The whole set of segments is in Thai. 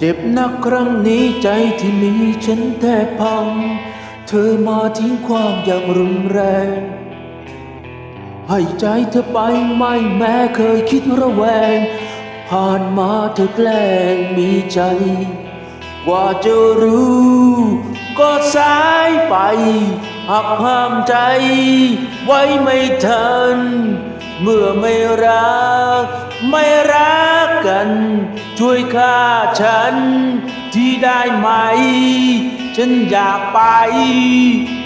เจ็บนักครั้งนี้ใจที่มีฉันแทบพัง เธอมาทิ้งความอย่างรุนแรง ให้ใจเธอไปไม่แม้เคยคิดระแวง ผ่านมาเธอแกล้งมีใจ กว่าจะรู้ ก็สายไป หักห้ามใจ ไว้ไม่ทัน เมื่อไม่รัก ไม่รักกัน ช่วยฆ่าฉัน ที่ได้ไหม ฉันอยากไป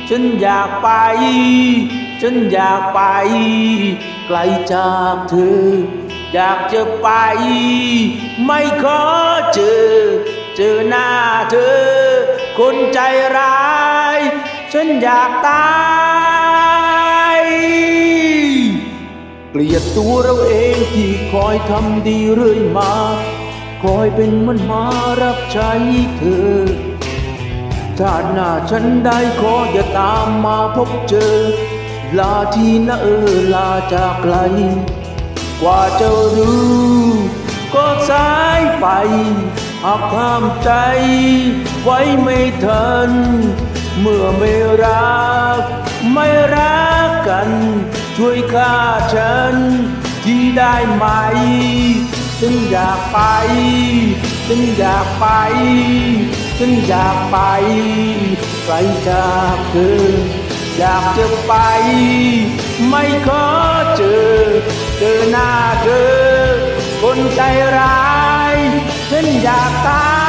ฉันอยากไป ฉันอยากไป ไกลจากเธอ อยากจะไป ไม่ขอเจอ เจอหน้าเธอ คนใจร้าย ฉันอยากตาย เกลียดตัวเราเองที่คอยทำดีเรื่อยมา คอยเป็นมันมารับใช้เธอชาติหน้าฉันได้ขออย่าตามมาพบเจอ ลาทีนะเออลาจากไกล กว่าจะรู้ ก็สายไปหักห้ามใจ ไว้ไม่ทัน เมื่อไม่รัก ช่วยฆ่าฉันที่ได้ไหม ฉันอยากไป ฉันอยากไป ฉันอยากไปไกลจากเธอ อยากจะไป ไม่ขอเจอ เจอหน้าเธอ คนใจร้าย ฉันอยากตาย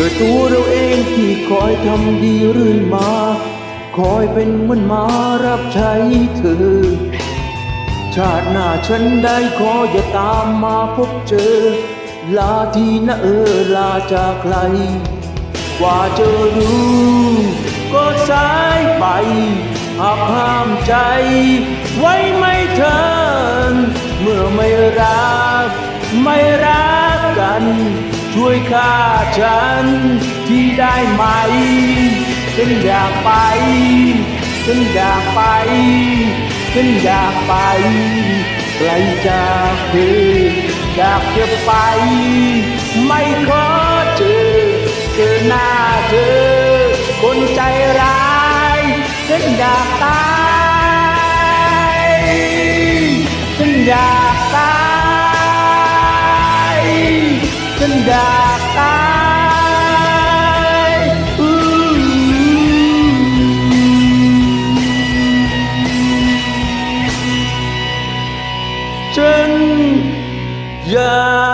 เกิดตัวเราเองที่คอยทำดีเรื่อยมา คอยเป็นเหมันมารับใช้เธอ ชาติหน้าฉันได้ขออย่าตามมาพบเจอ ลาทีนะเออลาจากไกลกว่าจะรู้ก็สายไปหักห้ามใจ ไว้ไม่ทันเมื่อไม่รัก ไม่รักกัน ช่วยฆ่าฉันที่ได้ไหม ฉันอยากไป ฉันอยากไป ฉันอยากไปไกลจากเธออยากจะไป ไม่ขอเจอเจอหน้าเธอ คนใจร้าย ฉันอยากตาย đạt ai chân trên.